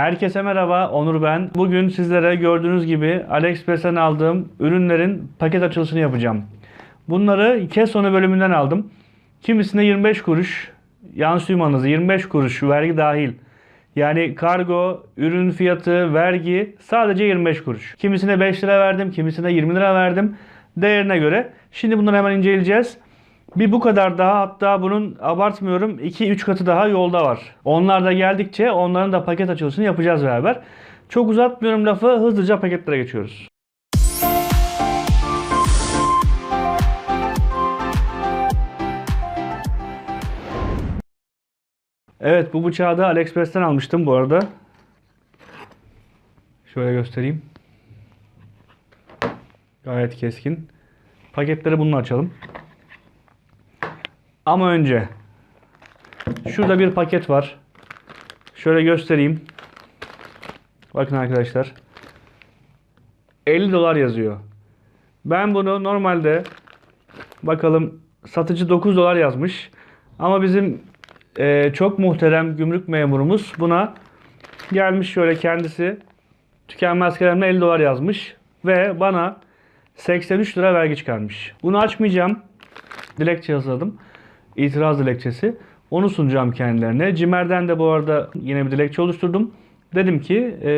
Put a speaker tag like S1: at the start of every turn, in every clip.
S1: Herkese merhaba, Onur ben. Bugün sizlere gördüğünüz gibi AliExpress'ten aldığım ürünlerin paket açılışını yapacağım. Bunları kez sonu bölümünden aldım. Kimisine 25 kuruş, yanlış duymanız 25 kuruş vergi dahil. Yani kargo, ürün fiyatı, vergi sadece 25 kuruş. Kimisine 5 lira verdim, kimisine 20 lira verdim. Değerine göre. Şimdi bunları hemen inceleyeceğiz. Bir bu kadar daha hatta bunun abartmıyorum 2-3 katı daha yolda var. Onlar da geldikçe onların da paket açılışını yapacağız beraber. Çok uzatmıyorum lafı hızlıca paketlere geçiyoruz. Evet bu bıçağı da AliExpress'ten almıştım bu arada. Şöyle göstereyim. Gayet keskin. Paketleri bununla açalım. Ama önce şurada bir paket var. Şöyle göstereyim. Bakın arkadaşlar. 50 dolar yazıyor. Ben bunu normalde bakalım satıcı 9 dolar yazmış. Ama bizim e, çok muhterem gümrük memurumuz buna gelmiş şöyle kendisi tükenmez kalemle 50 dolar yazmış ve bana 83 lira vergi çıkarmış. Bunu açmayacağım. Dilekçe yazladım. İtiraz dilekçesi. Onu sunacağım kendilerine. Cimer'den de bu arada yine bir dilekçe oluşturdum. Dedim ki e,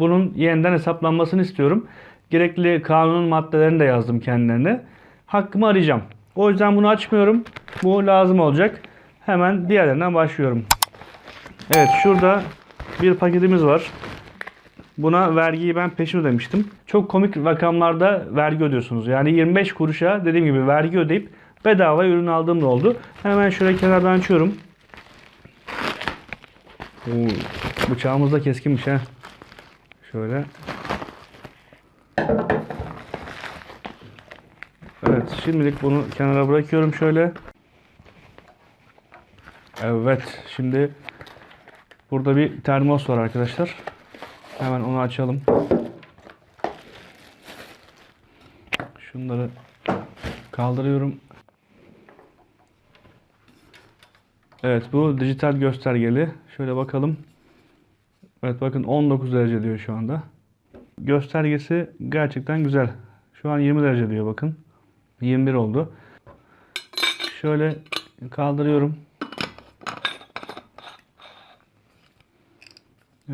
S1: bunun yeniden hesaplanmasını istiyorum. Gerekli kanunun maddelerini de yazdım kendilerine. Hakkımı arayacağım. O yüzden bunu açmıyorum. Bu lazım olacak. Hemen diğerlerinden başlıyorum. Evet şurada bir paketimiz var. Buna vergiyi ben peşin ödemiştim. Çok komik rakamlarda vergi ödüyorsunuz. Yani 25 kuruşa dediğim gibi vergi ödeyip bedava ürün aldığım da oldu. Hemen şöyle kenardan açıyorum. Oo, bıçağımız da keskinmiş ha. Şöyle. Evet şimdilik bunu kenara bırakıyorum şöyle. Evet şimdi burada bir termos var arkadaşlar. Hemen onu açalım. Şunları kaldırıyorum. Evet bu dijital göstergeli. Şöyle bakalım. Evet bakın 19 derece diyor şu anda. Göstergesi gerçekten güzel. Şu an 20 derece diyor bakın. 21 oldu. Şöyle kaldırıyorum.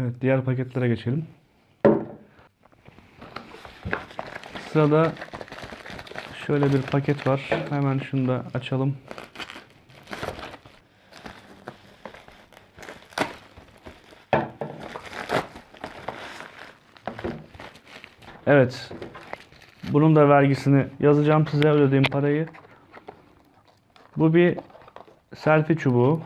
S1: Evet diğer paketlere geçelim. Sırada şöyle bir paket var. Hemen şunu da açalım. Evet. Bunun da vergisini yazacağım size ödediğim parayı. Bu bir selfie çubuğu.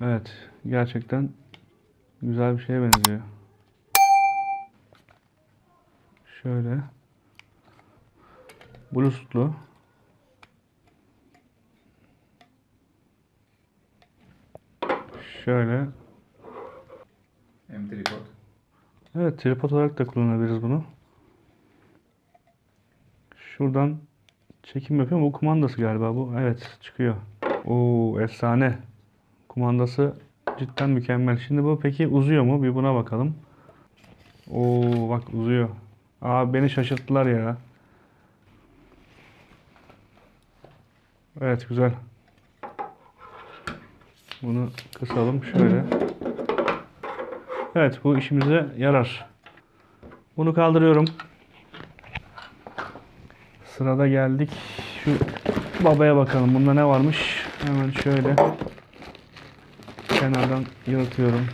S1: Evet, gerçekten güzel bir şeye benziyor. Şöyle. Bluetooth'lu. Şöyle.
S2: Hem tripod.
S1: Evet, tripod olarak da kullanabiliriz bunu. Şuradan çekim yapıyorum. Bu kumandası galiba bu. Evet, çıkıyor. Oo, efsane. Kumandası cidden mükemmel. Şimdi bu peki uzuyor mu? Bir buna bakalım. Oo, bak uzuyor. Aa, beni şaşırttılar ya. Evet, güzel. Bunu kısalım şöyle. Evet bu işimize yarar. Bunu kaldırıyorum. Sırada geldik. Şu babaya bakalım. Bunda ne varmış? Hemen şöyle kenardan yırtıyorum.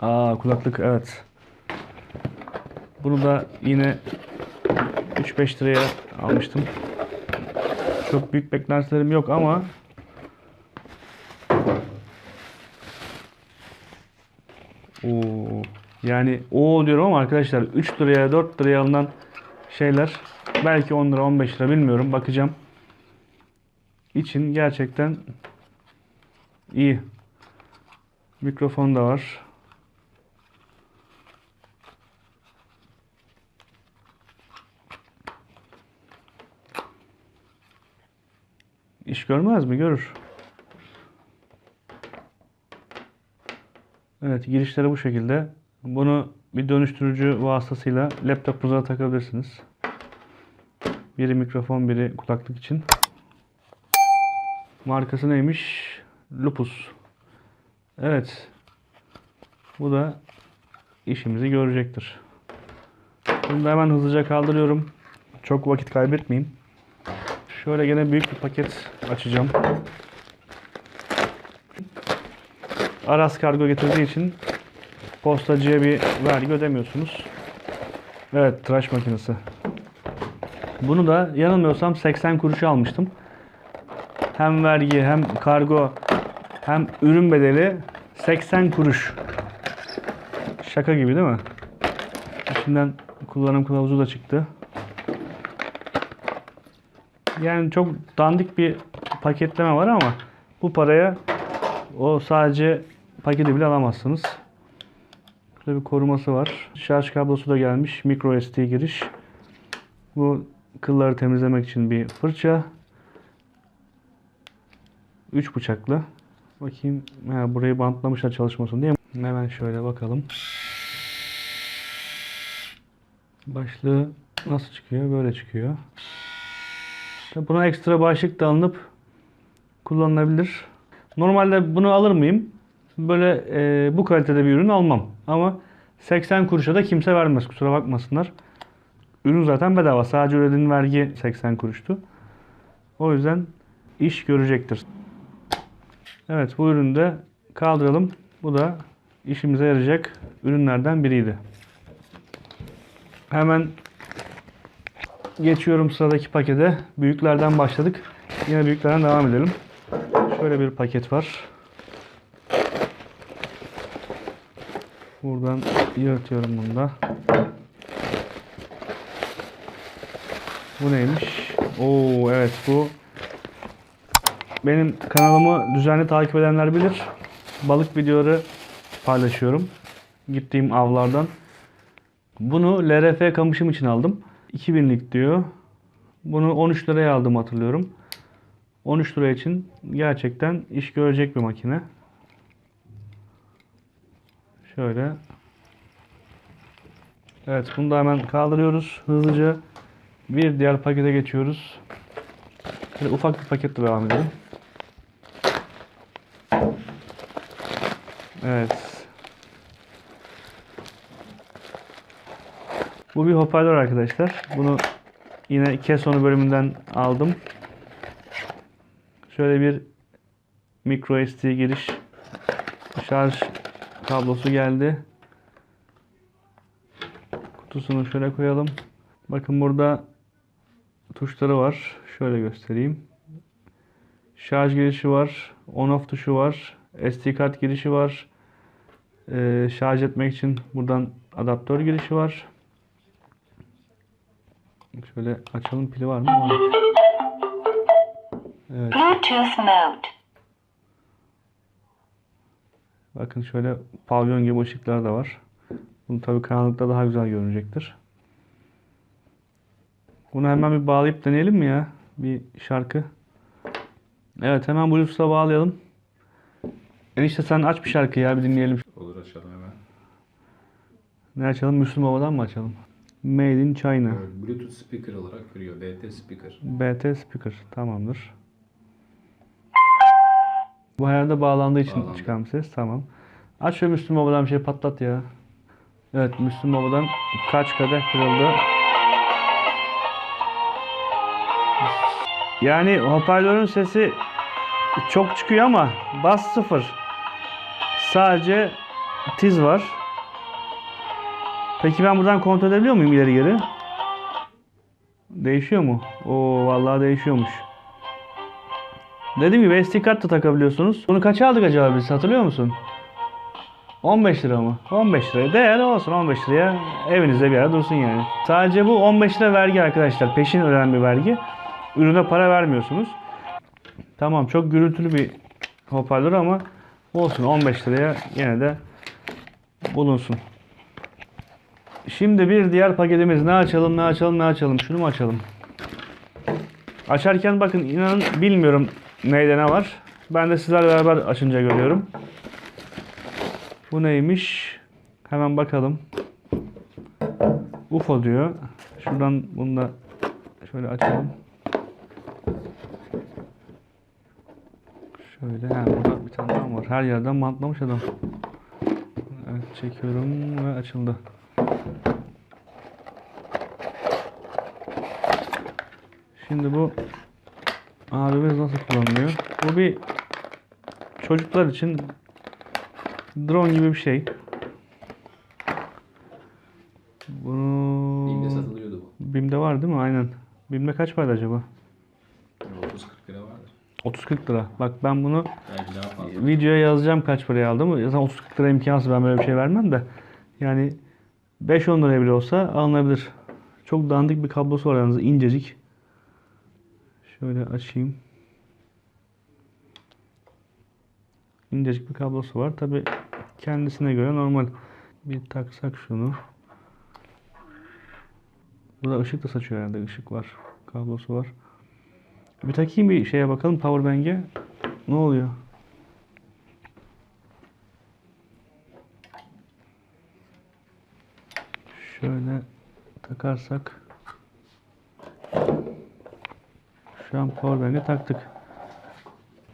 S1: Aa kulaklık evet. Bunu da yine 3-5 liraya almıştım. Çok büyük beklentilerim yok ama Oo, yani o diyorum ama arkadaşlar 3 liraya 4 liraya alınan şeyler belki 10 lira 15 lira bilmiyorum bakacağım. için gerçekten iyi. Mikrofon da var. İş görmez mi? Görür. Evet girişleri bu şekilde. Bunu bir dönüştürücü vasıtasıyla laptopunuza takabilirsiniz. Biri mikrofon, biri kulaklık için. Markası neymiş? Lupus. Evet. Bu da işimizi görecektir. Bunu da hemen hızlıca kaldırıyorum. Çok vakit kaybetmeyeyim. Şöyle gene büyük bir paket açacağım. Aras kargo getirdiği için postacıya bir vergi ödemiyorsunuz. Evet, tıraş makinesi. Bunu da yanılmıyorsam 80 kuruşa almıştım. Hem vergi hem kargo hem ürün bedeli 80 kuruş. Şaka gibi değil mi? İçinden kullanım kılavuzu da çıktı. Yani çok dandik bir paketleme var ama bu paraya o sadece paketi bile alamazsınız. Burada bir koruması var. Şarj kablosu da gelmiş. Micro SD giriş. Bu kılları temizlemek için bir fırça. 3 bıçaklı. Bakayım. Ha, burayı bantlamışlar çalışmasın diye. Hemen şöyle bakalım. Başlığı nasıl çıkıyor? Böyle çıkıyor. Buna ekstra başlık da alınıp kullanılabilir. Normalde bunu alır mıyım? Böyle e, bu kalitede bir ürün almam. Ama 80 kuruşa da kimse vermez. Kusura bakmasınlar. Ürün zaten bedava. Sadece ödediğin vergi 80 kuruştu. O yüzden iş görecektir. Evet bu ürünü de kaldıralım. Bu da işimize yarayacak ürünlerden biriydi. Hemen geçiyorum sıradaki pakete. Büyüklerden başladık. Yine büyüklerden devam edelim. Şöyle bir paket var. Buradan yırtıyorum bunu da. Bu neymiş? Oo evet bu benim kanalımı düzenli takip edenler bilir. Balık videoları paylaşıyorum. Gittiğim avlardan. Bunu LRF kamışım için aldım. 2000'lik diyor. Bunu 13 liraya aldım hatırlıyorum. 13 lira için gerçekten iş görecek bir makine. Şöyle. Evet bunu da hemen kaldırıyoruz hızlıca. Bir diğer pakete geçiyoruz. Şöyle ufak bir paketle devam edelim. Evet. Bu bir hoparlör arkadaşlar. Bunu yine Kesonu bölümünden aldım. Şöyle bir micro SD giriş şarj kablosu geldi. Kutusunu şöyle koyalım. Bakın burada tuşları var. Şöyle göstereyim. Şarj girişi var. On off tuşu var. SD kart girişi var. Ee, şarj etmek için buradan adaptör girişi var. Şöyle açalım pili var mı? Var. Evet.
S3: Bluetooth mode.
S1: Bakın şöyle pavyon gibi ışıklar da var. Bunu tabii karanlıkta daha güzel görünecektir. Bunu hemen bir bağlayıp deneyelim mi ya? Bir şarkı. Evet hemen Bluetooth'a bağlayalım. Enişte sen aç bir şarkı ya bir dinleyelim.
S2: Olur açalım hemen.
S1: Ne açalım? Müslüm Baba'dan mı açalım? Made in China.
S2: Evet, Bluetooth speaker olarak veriyor. BT speaker.
S1: BT speaker. Tamamdır. Bu herhalde bağlandığı için
S2: Bağlandı.
S1: çıkan ses. Tamam. Aç şu Müslüm Baba'dan bir şey patlat ya. Evet Müslüm Baba'dan kaç kadeh kırıldı. Yani hoparlörün sesi çok çıkıyor ama bas sıfır. Sadece tiz var. Peki ben buradan kontrol edebiliyor muyum ileri geri? Değişiyor mu? Oo vallahi değişiyormuş. Dediğim gibi SD kart da takabiliyorsunuz. Bunu kaça aldık acaba biz hatırlıyor musun? 15 lira mı? 15 liraya. Değerli olsun 15 liraya. Evinizde bir yere dursun yani. Sadece bu 15 lira vergi arkadaşlar. Peşin ödenen bir vergi. Ürüne para vermiyorsunuz. Tamam çok gürültülü bir hoparlör ama olsun 15 liraya yine de bulunsun. Şimdi bir diğer paketimiz ne açalım ne açalım ne açalım şunu mu açalım? Açarken bakın inanın bilmiyorum neyde ne var. Ben de sizlerle beraber açınca görüyorum. Bu neymiş? Hemen bakalım. UFO diyor. Şuradan bunu da şöyle açalım. Şöyle ha burada bir tane daha var. Her yerden bantlamış adam. Evet çekiyorum ve açıldı. Şimdi bu abimiz nasıl kullanılıyor? Bu bir çocuklar için drone gibi bir şey. Bunu
S2: Bim'de satılıyordu bu.
S1: BİM'de var değil mi? Aynen. BİM'de kaç paraydı acaba?
S2: 30-40 lira vardır.
S1: 30-40 lira. Bak ben bunu videoya yazacağım kaç paraya aldım. Zaten 30-40 lira imkansız ben böyle bir şey vermem de. Yani 5-10 liraya bile olsa alınabilir. Çok dandik bir kablosu var yalnız incecik. Şöyle açayım. İncecik bir kablosu var. Tabi kendisine göre normal. Bir taksak şunu. Burada ışık da saçıyor herhalde. Işık var. Kablosu var. Bir takayım bir şeye bakalım powerbank'e. Ne oluyor? Şöyle takarsak şu an powerbank'e taktık.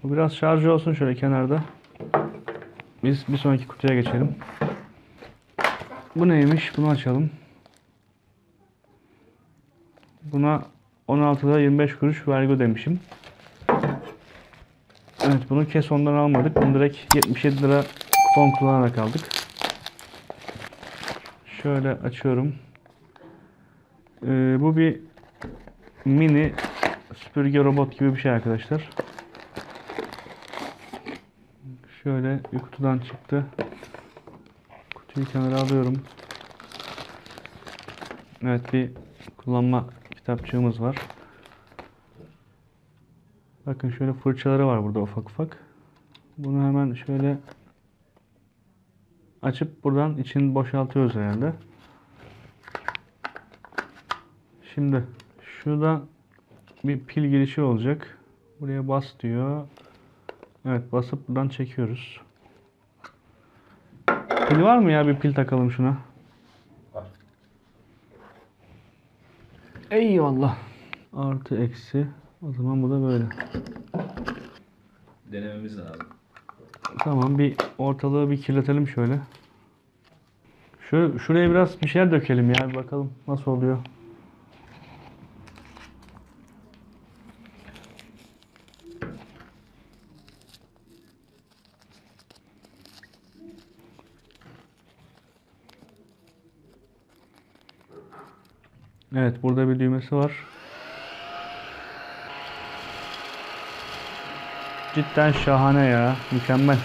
S1: Bu biraz şarjı olsun şöyle kenarda. Biz bir sonraki kutuya geçelim. Bu neymiş? Bunu açalım. Buna 16 lira 25 kuruş vergi ödemişim. Evet bunu Keson'dan almadık. Bunu direkt 77 lira kupon kullanarak aldık. Şöyle açıyorum. Ee, bu bir mini süpürge robot gibi bir şey arkadaşlar. Şöyle bir kutudan çıktı. Kutuyu kenara alıyorum. Evet bir kullanma kitapçığımız var. Bakın şöyle fırçaları var burada ufak ufak. Bunu hemen şöyle açıp buradan içini boşaltıyoruz herhalde. Şimdi şurada bir pil girişi olacak. Buraya bas diyor. Evet basıp buradan çekiyoruz. Pil var mı ya bir pil takalım şuna.
S2: Var.
S1: Eyvallah. Artı eksi. O zaman bu da böyle.
S2: Denememiz lazım.
S1: Tamam bir ortalığı bir kirletelim şöyle. Şu şuraya biraz bir şeyler dökelim ya bir bakalım nasıl oluyor. Evet burada bir düğmesi var. Cidden şahane ya. Mükemmel.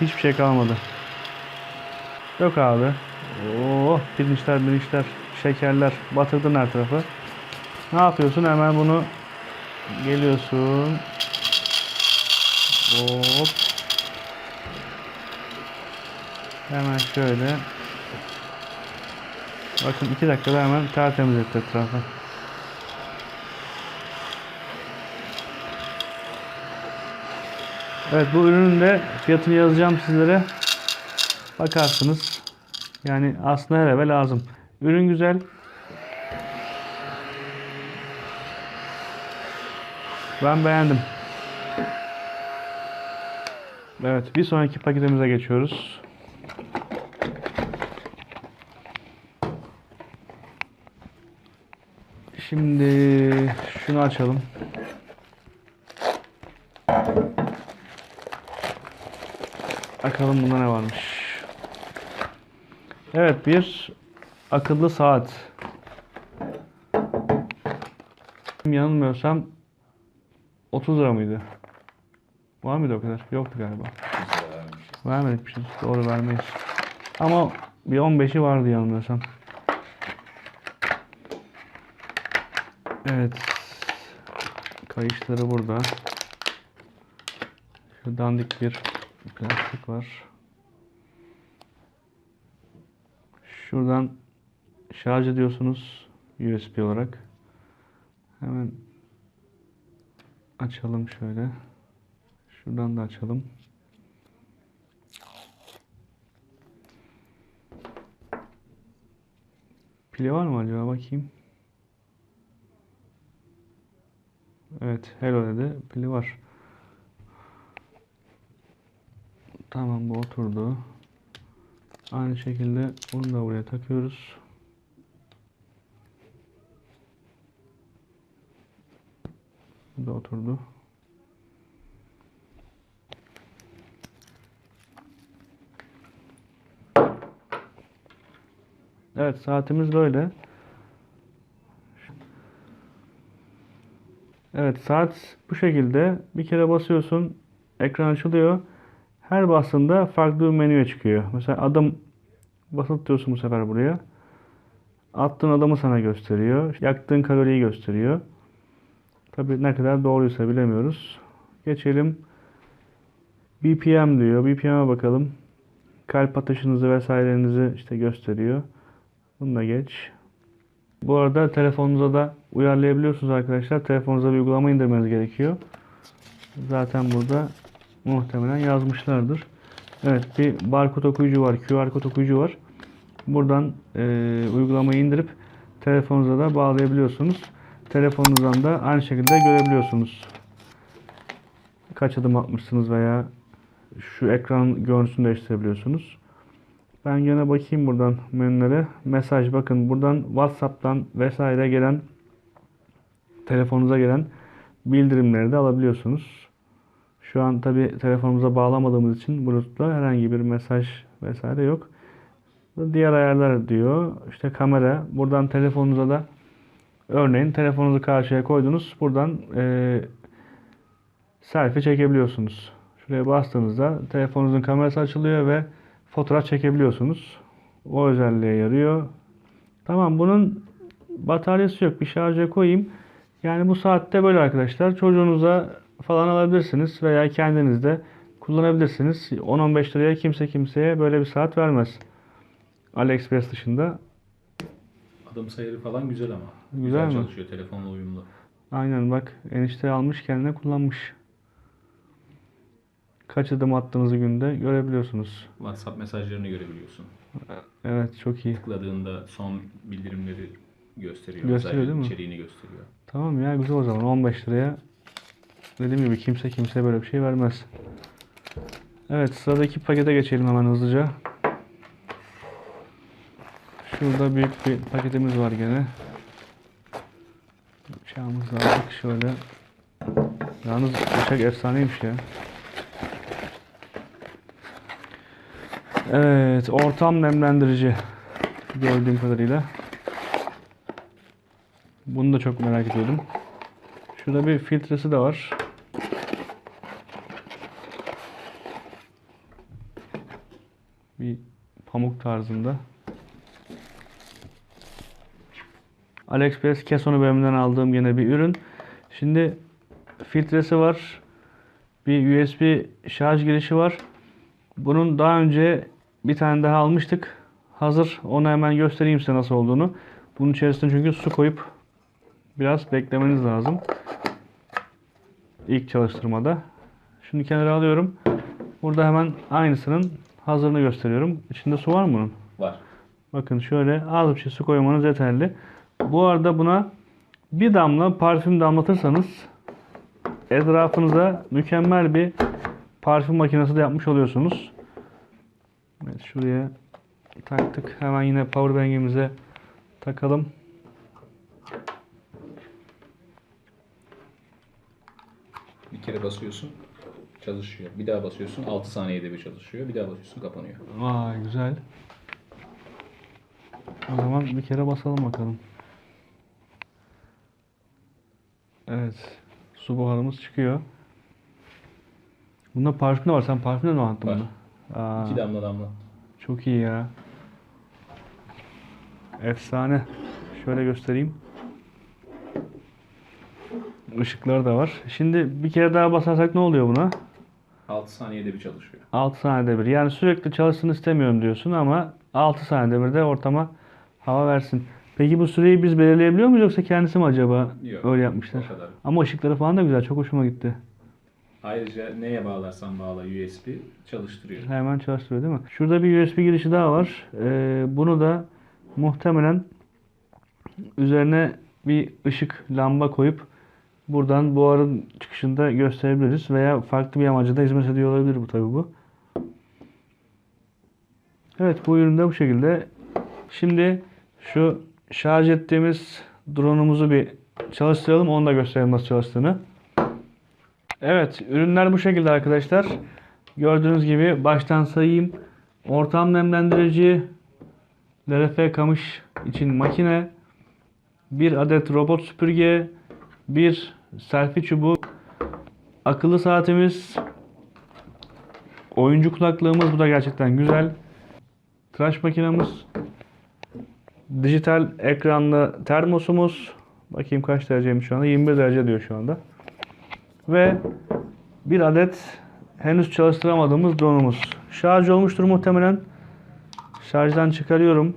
S1: Hiçbir şey kalmadı. Yok abi. Oo, pirinçler, pirinçler, şekerler batırdın her tarafı. Ne yapıyorsun? Hemen bunu geliyorsun. Hop. Hemen şöyle. Bakın iki dakikada hemen tertemiz etti etrafı. Evet bu ürünün de fiyatını yazacağım sizlere. Bakarsınız. Yani aslında her eve lazım. Ürün güzel. Ben beğendim. Evet bir sonraki paketimize geçiyoruz. Şimdi şunu açalım. Bakalım bunda ne varmış. Evet bir akıllı saat. Yanılmıyorsam 30 lira mıydı? Var mıydı o kadar? Yoktu galiba.
S2: 100 lira vermiş.
S1: Vermedik Doğru vermeyiz. Ama bir 15'i vardı yanılmıyorsam. Evet. Kayışları burada. Şu dandik bir plastik var. Şuradan şarj ediyorsunuz USB olarak. Hemen açalım şöyle. Şuradan da açalım. Pili var mı acaba bakayım. Evet, hello dedi. Pili var. Tamam bu oturdu. Aynı şekilde bunu da buraya takıyoruz. Bu da oturdu. Evet saatimiz böyle. Evet saat bu şekilde. Bir kere basıyorsun ekran açılıyor. Her bastığında farklı bir menüye çıkıyor. Mesela adım basılı tutuyorsun bu sefer buraya. Attığın adımı sana gösteriyor. Yaktığın kaloriyi gösteriyor. Tabii ne kadar doğruysa bilemiyoruz. Geçelim. BPM diyor. BPM'e bakalım. Kalp atışınızı vesairenizi işte gösteriyor. Bunu da geç. Bu arada telefonunuza da uyarlayabiliyorsunuz arkadaşlar. Telefonunuza bir uygulama indirmeniz gerekiyor. Zaten burada muhtemelen yazmışlardır. Evet bir barkod okuyucu var. QR kod okuyucu var. Buradan e, uygulamayı indirip telefonunuza da bağlayabiliyorsunuz. Telefonunuzdan da aynı şekilde görebiliyorsunuz. Kaç adım atmışsınız veya şu ekran görüntüsünü değiştirebiliyorsunuz. Ben gene bakayım buradan menülere. Mesaj bakın buradan WhatsApp'tan vesaire gelen telefonunuza gelen bildirimleri de alabiliyorsunuz. Şu an tabi telefonumuza bağlamadığımız için Bluetooth'la herhangi bir mesaj vesaire yok. Diğer ayarlar diyor. İşte kamera. Buradan telefonunuza da örneğin telefonunuzu karşıya koydunuz. Buradan eee selfie çekebiliyorsunuz. Şuraya bastığınızda telefonunuzun kamerası açılıyor ve fotoğraf çekebiliyorsunuz. O özelliğe yarıyor. Tamam bunun bataryası yok. Bir şarja koyayım. Yani bu saatte böyle arkadaşlar. Çocuğunuza falan alabilirsiniz veya kendiniz de kullanabilirsiniz. 10-15 liraya kimse kimseye böyle bir saat vermez. AliExpress dışında.
S2: Adım sayarı falan güzel ama.
S1: Güzel mi?
S2: çalışıyor telefonla uyumlu.
S1: Aynen bak enişte almış kendine kullanmış. Kaç adım attığınızı günde görebiliyorsunuz.
S2: WhatsApp mesajlarını görebiliyorsun.
S1: Evet çok iyi.
S2: Tıkladığında son bildirimleri gösteriyor.
S1: Gösteriyor değil mi?
S2: içeriğini gösteriyor.
S1: Tamam ya güzel o zaman 15 liraya dediğim gibi kimse kimseye böyle bir şey vermez. Evet sıradaki pakete geçelim hemen hızlıca. Şurada büyük bir paketimiz var gene. Bıçağımızı aldık şöyle. Yalnız bıçak efsaneymiş ya. Evet ortam nemlendirici gördüğüm kadarıyla. Bunu da çok merak ediyordum. Şurada bir filtresi de var. Bir pamuk tarzında. AliExpress Kesonu bölümünden aldığım yine bir ürün. Şimdi filtresi var. Bir USB şarj girişi var. Bunun daha önce bir tane daha almıştık. Hazır. Onu hemen göstereyim size nasıl olduğunu. Bunun içerisine çünkü su koyup biraz beklemeniz lazım. İlk çalıştırmada. Şimdi kenara alıyorum. Burada hemen aynısının hazırını gösteriyorum. İçinde su var mı bunun?
S2: Var.
S1: Bakın şöyle az bir şey su koymanız yeterli. Bu arada buna bir damla parfüm damlatırsanız etrafınıza mükemmel bir parfüm makinesi de yapmış oluyorsunuz. Evet şuraya taktık. Hemen yine powerbank'imize takalım.
S2: Bir kere basıyorsun çalışıyor. Bir daha basıyorsun 6 saniyede bir çalışıyor. Bir daha basıyorsun kapanıyor.
S1: Vay güzel. O zaman bir kere basalım bakalım. Evet. Su buharımız çıkıyor. Bunda parfüm de var. Sen parfümle mi anlattın
S2: Var.
S1: bunu? Aa,
S2: 2 damla damla.
S1: çok iyi ya. Efsane. Şöyle göstereyim. Işıkları da var. Şimdi bir kere daha basarsak ne oluyor buna?
S2: 6 saniyede bir çalışıyor.
S1: 6 saniyede bir. Yani sürekli çalışsın istemiyorum diyorsun ama 6 saniyede bir de ortama hava versin. Peki bu süreyi biz belirleyebiliyor muyuz yoksa kendisi mi acaba
S2: Yok.
S1: öyle yapmışlar? Ama ışıkları falan da güzel. Çok hoşuma gitti.
S2: Ayrıca neye bağlarsan bağla USB çalıştırıyor.
S1: Hemen çalıştırıyor değil mi? Şurada bir USB girişi daha var. Ee, bunu da muhtemelen üzerine bir ışık lamba koyup buradan buharın çıkışında gösterebiliriz veya farklı bir amaca da hizmet ediyor olabilir bu tabi bu. Evet bu ürün de bu şekilde. Şimdi şu şarj ettiğimiz drone'umuzu bir çalıştıralım. Onu da gösterelim nasıl çalıştığını. Evet ürünler bu şekilde arkadaşlar. Gördüğünüz gibi baştan sayayım. Ortam nemlendirici, LRF kamış için makine, bir adet robot süpürge, bir selfie çubuğu, akıllı saatimiz, oyuncu kulaklığımız bu da gerçekten güzel. Tıraş makinemiz, dijital ekranlı termosumuz, bakayım kaç dereceymiş şu anda, 21 derece diyor şu anda. Ve bir adet henüz çalıştıramadığımız drone'umuz. Şarj olmuştur muhtemelen. Şarjdan çıkarıyorum.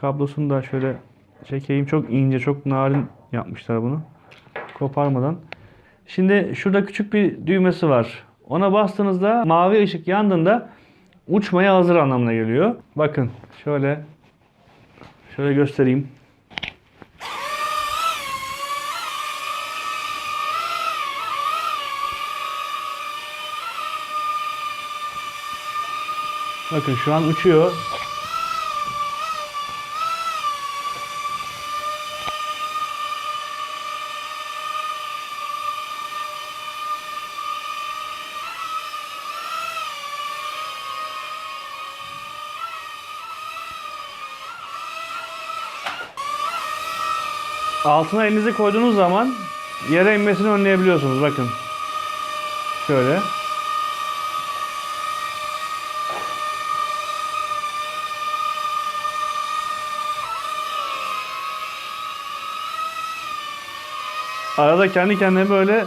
S1: Kablosunu da şöyle çekeyim. Çok ince, çok narin yapmışlar bunu. Koparmadan. Şimdi şurada küçük bir düğmesi var. Ona bastığınızda mavi ışık yandığında uçmaya hazır anlamına geliyor. Bakın şöyle şöyle göstereyim. Bakın şu an uçuyor. Altına elinizi koyduğunuz zaman yere inmesini önleyebiliyorsunuz. Bakın. Şöyle. Arada kendi kendine böyle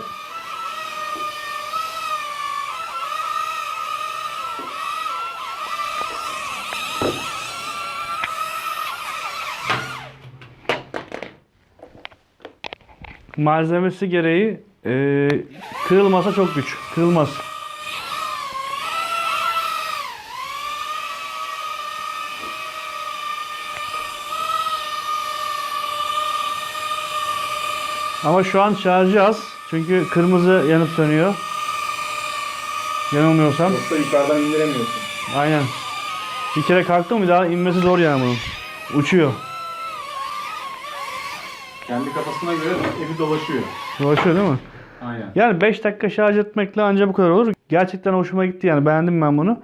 S1: malzemesi gereği e, kırılmasa çok güç. Kırılmaz. Ama şu an şarjı az. Çünkü kırmızı yanıp sönüyor. Yanılmıyorsam.
S2: Yoksa yukarıdan indiremiyorsun.
S1: Aynen. Bir kere kalktı mı daha inmesi zor yani bunun. Uçuyor.
S2: Kendi kafasına göre evi dolaşıyor.
S1: Dolaşıyor değil mi?
S2: Aynen.
S1: Yani 5 dakika şarj etmekle ancak bu kadar olur. Gerçekten hoşuma gitti yani beğendim ben bunu.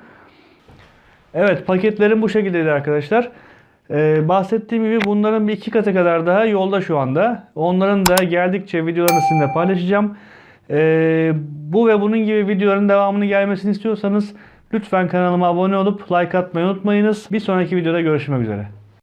S1: Evet paketlerim bu şekildeydi arkadaşlar. Ee, bahsettiğim gibi bunların bir iki katı kadar daha yolda şu anda. Onların da geldikçe videolarını sizinle paylaşacağım. Ee, bu ve bunun gibi videoların devamını gelmesini istiyorsanız lütfen kanalıma abone olup like atmayı unutmayınız. Bir sonraki videoda görüşmek üzere.